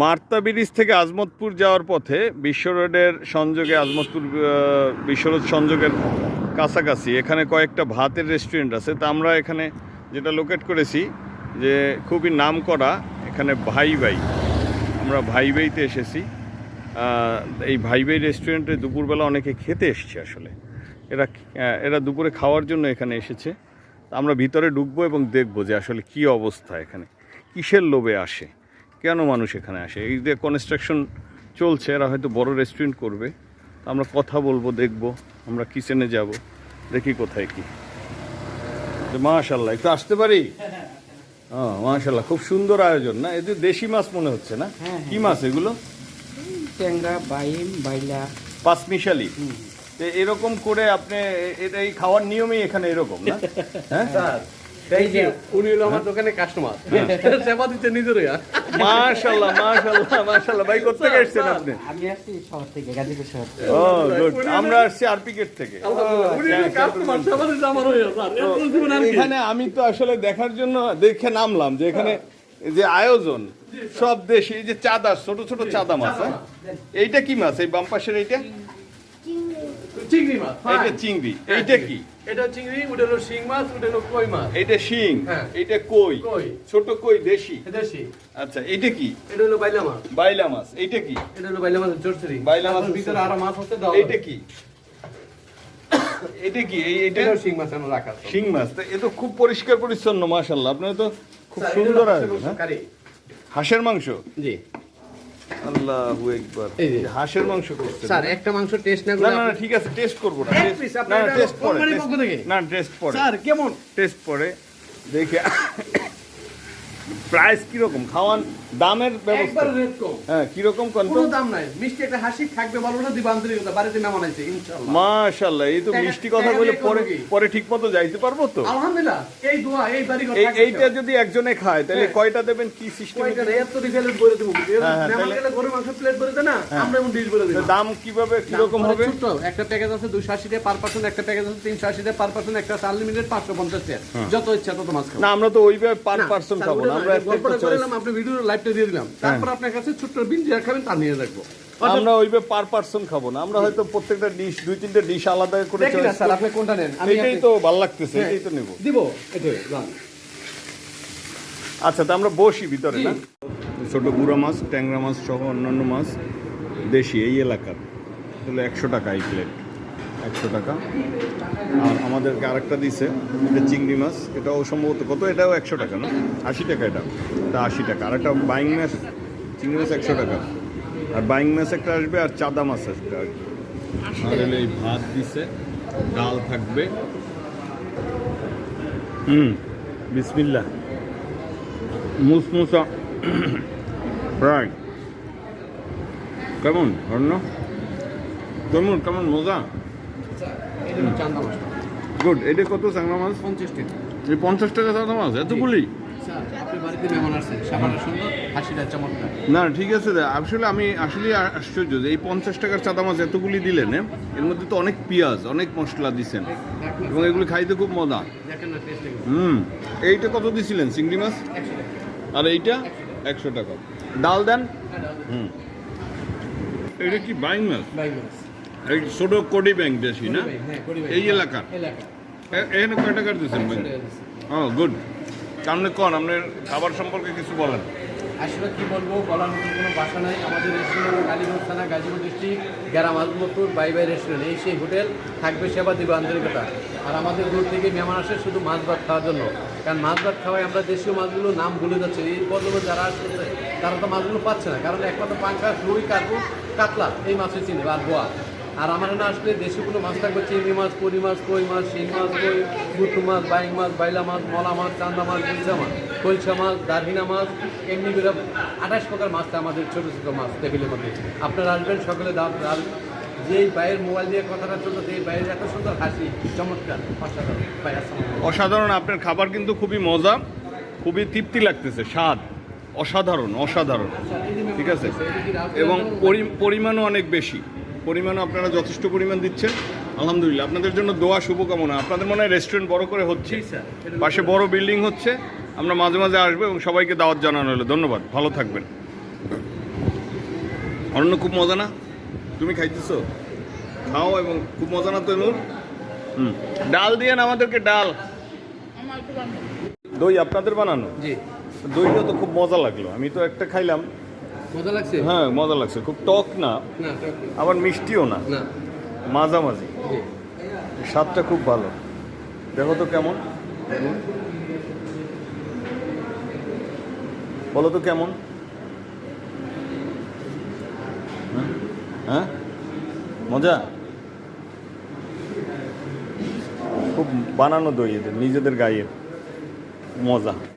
মার্তা bridge থেকে আজমতপুর যাওয়ার পথে বিশ্ব রোডের সংযোগে আজমতপুর আহ, বিশ্ব রোড সংযোগের কাছাকাছি এখানে কয়েকটা ভাতের রেস্টুরেন্ট আছে। তা আমরা এখানে যেটা লোকেট করেছি যে খুবই নাম করা এখানে ভাই ভাই। আমরা ভাই ভাইতে এসেছি। এই ভাই ভাই রেস্টুরেন্টে দুপুরবেলা অনেকে খেতে এসছে আসলে। এরা এরা দুপুরে খাওয়ার জন্য এখানে এসেছে। আমরা ভিতরে ঢুকবো এবং দেখব যে আসলে কি অবস্থা এখানে। কিসের লোভে আসে? কেন মানুষ এখানে আসে? এই যে কনস্ট্রাকশন চলছে এরা হয়তো বড় রেস্টুরেন্ট করবে। তা আমরা কথা বলব দেখব আমরা কিচেনে যাব। দেখি কোথায় কি। মাশাল্লাহ একটু আসতে পারি? ও মাশাল্লাহ খুব সুন্দর আয়োজন না? এদের দেশি মাছ মনে হচ্ছে না? হ্যাঁ, কি মাছ এগুলো? ট্যাংরা বাইম বাইলা। পাঁচমিশালি। এরকম করে আপনি এ- এটা এই খাওয়ার নিয়মই এখানে এরকম না? হ্যাঁ। থ্যাংক ইউ উনি হলো আমার দোকানে কাস্টমার সেবা মাশাল্লাহ মাশাল্লাহ ভাই কোথেকে এসেছেন আপনি? আমি আসছি শহর থেকে গাজীপুর শহর থেকে। ও গুড আমরা আসছি আরপিকেট থেকে। উনি কাস্টমার সেবা দিতে আমার হয়ে স্যার এত জীবন আর কি। এখানে আমি তো আসলে দেখার জন্য দেখে নামলাম যে এখানে যে আয়োজন সব দেশে এই যে চাঁদা ছোট ছোট চাঁদা মাছ হ্যাঁ? এইটা কি মাছ? এই বাম পাশের এইটা? চিংড়ি মাছ এইটা চিংড়ি। এইটা কি? এটা চিংড়ি ওটা হলো শিং মাছ ওটা হলো কই মাছ। এইটা শিং হ্যাঁ। এইটা কই? কই। ছোট কই দেশি? দেশি। আচ্ছা এইটা কি? এটা হলো বাইলা মাছ। বাইলা মাছ এইটা কি? এটা হলো বাইলা মাছের চরচরি বাইলা তারপর ভিতরে আরও মাছ হচ্ছে দাও। এইটা কি? এটা কি? এই এটা এটা শিং মাছ এনে রাখা শিং মাছ তা এ তো খুব পরিষ্কার পরিচ্ছন্ন মাশাল্লাহ আপনার তো খুব সুন্দর আয়োজন হ্যাঁ? হাঁসের মাংস? জি। আল্লাহু একবার এই হাঁসের মাংস করতে স্যার একটা মাংস টেস্ট না না করে না না ঠিক আছে টেস্ট করব না। টেস্ট পরে? না টেস্ট পরে। স্যার কেমন? টেস্ট পরে। দেখে প্রাইস কীরকম? খাওয়ান দামের ব্যবস্থা? একবার রেট কম। হ্যাঁ কীরকম কোন কোনো দাম নাই। মিষ্টি একটা হাসি থাকবে বলো না দিবা আন্তরিকতা বাড়িতে মেমন আছে ইনশাআল্লাহ। মাশাল্লাহ এই তো মিষ্টি কথা বলে পরে পরে ঠিক মতো যাইতে পারব তো? আলহামদুলিল্লাহ এই দোয়া এই বাড়ি থাকবে এইটা যদি একজনে খায় তাহলে হ্যাঁ। কয়টা দেবেন? কি সিস্টেম কয়টা এত ডিটেইলস করে দেবো হ্যাঁ, হ্যাঁ, তাহলে- গেলে গরুর মাংস প্লেট করে দেয় না আমরা এমন ডিশ করে দেবো। দাম কীভাবে কীরকম দাম হবে? ছোট্ট, একটা প্যাকেজ আছে দুশো আশি টাকা পার পার্সন একটা প্যাকেজ আছে তিনশো আশি টাকা পার পার্সন একটা আনলিমিটেড পাঁচশো পঞ্চাশ টাকা যত ইচ্ছা তত মাছ খাব। না আমরা তো ওইভাবে পার পার্সন খাব না আমরা এটা গল্পটা একটা করে choice- এলাম, আপনি ভিডিও লাইভটা দিয়ে দিলাম। তারপর আপনার কাছে ছোট্ট বিল যা খাবেন তা নিয়ে রাখব। আমরা ওইভাবে পার পার্সন খাব না। আমরা হয়তো প্রত্যেকটা ডিশ দুই তিনটে ডিশ আলাদা করে দেখি স্যার আপনি কোনটা নেন? আমি তো ভালো লাগতেছে হ্যাঁ। এটাই তো নেব। দিব এটাই আচ্ছা তো আমরা বসি ভিতরে না? ছোট গুঁড়া মাছ ট্যাংরা মাছ সহ অন্যান্য মাছ দেশি এই এলাকার। তাহলে একশো টাকা এই প্লেট একশো টাকা। আর আমাদেরকে আরেকটা দিছে এটা চিংড়ি মাছ। এটাও সম্ভবত কত? এটাও একশো টাকা না? আশি টাকা এটা। এটা আশি টাকা। আর একটা বাইং মাছ চিংড়ি মাছ একশো টাকা। আর বাইং মাছ একটা আসবে আর চাদা মাছ আসবে। আর কি। আর এই ভাত দিছে ডাল থাকবে। হুম বিসমিল্লা মুসমুসা ফ্রাই। কেমন? অন্য কেমন? কেমন? মজা? গুড এটা কত চাংলা মাছ? পঞ্চাশ টাকা। এই পঞ্চাশ টাকা চাংলা মাছ এতগুলি। না ঠিক আছে আসলে আমি আসলে আশ্চর্য যে এই পঞ্চাশ টাকার চাঁদা মাছ এতগুলি দিলেন এর মধ্যে তো অনেক পেঁয়াজ অনেক মশলা দিছেন। এবং এগুলি খাইতে খুব মজা। হুম এইটা কত দিছিলেন চিংড়ি মাছ? আর এইটা? একশো টাকা। ডাল দেন? হুম। এটা কি বাইং মাছ? বাইং মাছ। এই ছোট কোডি ব্যাংক দেশি না? হ্যাঁ। এই এলাকার? এলাকা। এ- এখানে কয় দিচ্ছেন একশো ব্যাংক ও গুড। সামনে কন আপনার খাবার সম্পর্কে কিছু বলেন। আসলে কি বলব বলার মতো কোনো ভাষা নাই। আমাদের রেস্টুরেন্ট কালীগঞ্জ থানা গাজীপুর ডিস্ট্রিক্ট গ্রাম আজমপুর বাই বাই রেস্টুরেন্ট এই সেই হোটেল থাকবে সেবা দিবে আন্তরিকতা। আর আমাদের দূর থেকে মেহমান আসে শুধু মাছ ভাত খাওয়ার জন্য। কারণ মাছ ভাত খাওয়ায় আমরা দেশীয় মাছগুলো নাম ভুলে যাচ্ছে। এই পর্যন্ত যারা আসছে তারা তো মাছগুলো পাচ্ছে না। কারণ একমাত্র পাঙ্কাশ রুই কার্পু কাতলা এই মাছের চিনি আর বোয়া আর আমার না আসলে দেশি কোনো মাছ থাকবে চিংড়ি মাছ পুরি মাছ কই মাছ শিং মাছ কই বুটু মাছ বাইং মাছ বাইলা মাছ মলা মাছ চান্দা মাছ গুলশা মাছ কলসা মাছ দারহিনা মাছ এমনি করে আঠাশ প্রকার মাছ আমাদের ছোটো ছোটো মাছ টেবিলের মধ্যে। আপনারা আসবেন সকলে দাম আর যেই বাইরের মোবাইল দিয়ে কথাটা চলতো এই বাইরের এত সুন্দর হাসি চমৎকার অসাধারণ। অসাধারণ আপনার খাবার কিন্তু খুবই মজা খুবই তৃপ্তি লাগতেছে স্বাদ অসাধারণ অসাধারণ। ঠিক আছে? এবং পরি- পরিমাণও অনেক বেশি। পরিমাণও আপনারা যথেষ্ট পরিমাণ দিচ্ছেন। আলহামদুলিল্লাহ আপনাদের জন্য দোয়া শুভকামনা। আপনাদের মনে হয় রেস্টুরেন্ট বড় করে হচ্ছে পাশে বড় বিল্ডিং হচ্ছে আমরা মাঝে মাঝে আসব এবং সবাইকে দাওয়াত জানানো হলো। ধন্যবাদ ভালো থাকবেন। অন্য খুব মজা না? তুমি খাইতেছো? খাও এবং খুব মজা না তো হুম ডাল দিয়ে আমাদেরকে ডাল? দই আপনাদের বানানো? জি। দইটা তো খুব মজা লাগল। আমি তো একটা খাইলাম মজা লাগছে? হ্যাঁ মজা লাগছে। খুব টক না। আবার মিষ্টিও না। না। মাঝামাঝি। স্বাদটা খুব ভালো। দেখো তো কেমন। বলো তো কেমন। হ্যাঁ? হ্যাঁ? মজা? খুব বানানো দই এদের নিজেদের গায়ের মজা।